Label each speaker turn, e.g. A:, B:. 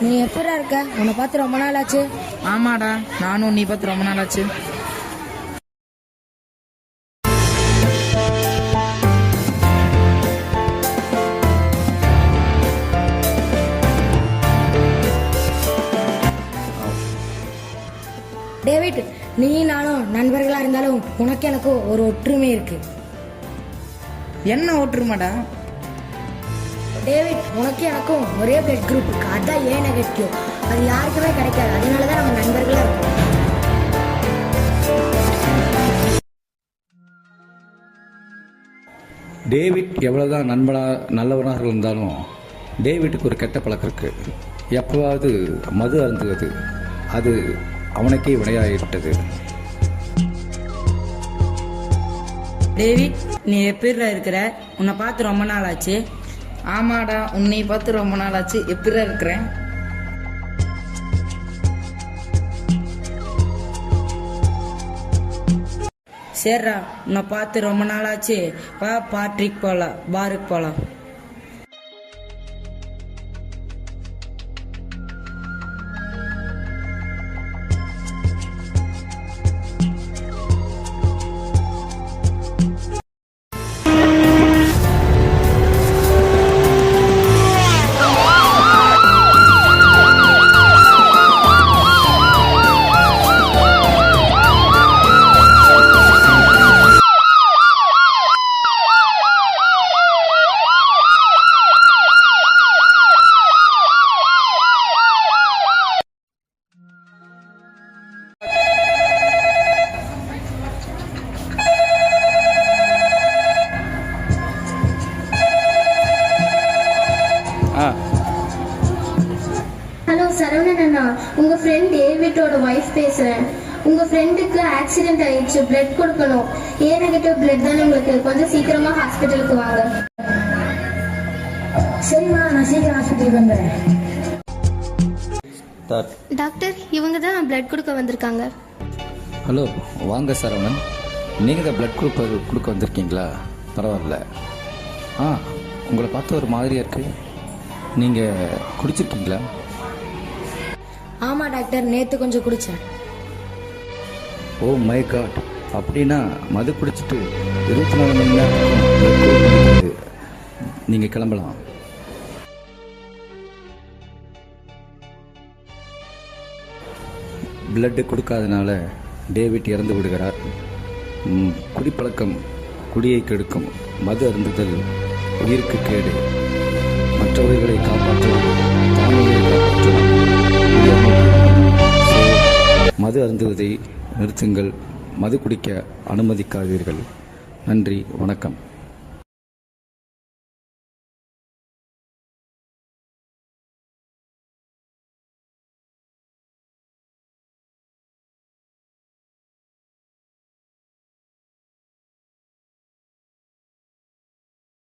A: நீ எப்படா இருக்க? உன்னை பார்த்து ரொம்ப நாள் ஆச்சு
B: ஆமாடா நானும் நீ பார்த்து ரொம்ப நாள் ஆச்சு
A: டேவிட் நீ நானும் நண்பர்களா இருந்தாலும் உனக்கு எனக்கு ஒரு ஒற்றுமை இருக்கு.
B: என்ன ஓட்டுருமாடா
A: டேவிட் உனக்கு எனக்கும் ஒரே பிளட் குரூப் இருக்கு அதான் ஏ நெகட்டிவ் அது யாருக்குமே கிடைக்காது. அதனால தான் நம்ம நண்பர்களா இருக்கோம்.
C: டேவிட் எவ்வளோதான் நண்பனா நல்லவனாக இருந்தாலும் டேவிட்டுக்கு ஒரு கெட்ட பழக்கம் இருக்கு. எப்போவாவது மது அருந்துவது அது அவனுக்கே வினையாகிவிட்டது.
B: டேவிட் நீ எப்படிடா இருக்கிற? உன்னை பார்த்து ரொம்ப நாள் ஆச்சு ஆமாடா உன்னை பார்த்து ரொம்ப நாள் ஆச்சு எப்படிடா இருக்கிறேன் சரிடா உன்னை பார்த்து ரொம்ப நாள் ஆச்சு வா பார்ட்டிக்கு போகலாம் பாருக்கு போகலாம்
D: ஹலோ சரவணன் அண்ணா. உங்க ஃப்ரெண்ட் டேவிட்டோட ஒய்ஃப் பேசுறேன். உங்க ஃப்ரெண்டுக்கு ஆக்சிடென்ட் ஆயிடுச்சு பிளட் கொடுக்கணும். ஏ நெகட்டிவ் பிளட் தானே உங்களுக்கு. கொஞ்சம் சீக்கிரமா ஹாஸ்பிட்டலுக்கு வாங்க.
A: சரிம்மா நான் சீக்கிரம் ஹாஸ்பிட்டலுக்கு வந்துடுறேன்.
C: தாட்
D: டாக்டர் இவங்க தான் பிளட் கொடுக்க வந்திருக்காங்க.
C: ஹலோ வாங்க சரவணன். நீங்கள் தான் பிளட் குரூப் கொடுக்க வந்திருக்கீங்களா? பரவாயில்ல. ஆ உங்களை பார்த்த ஒரு மாதிரியாக இருக்கு. நீங்கள் குடிச்சிருக்கீங்களா?
A: ஆமா டாக்டர். நேத்து கொஞ்சம் குடிச்சேன்.
C: Oh my God. அப்படின்னா மது குடிச்சிட்டு இருபத்தி நாலு மணி நேரம் நீங்கள் கிளம்பலாம். பிளட்டு கொடுக்காதனால டேவிட் இறந்து விடுகிறார். குடிப்பழக்கம் குடியை கெடுக்கும் மது அருந்துதல் உயிருக்கு கேடு. மற்றவர்களை காப்பாற்றுவது மது அருந்துவதை நிறுத்துங்கள். மது குடிக்க அனுமதிக்காதீர்கள். நன்றி. வணக்கம்.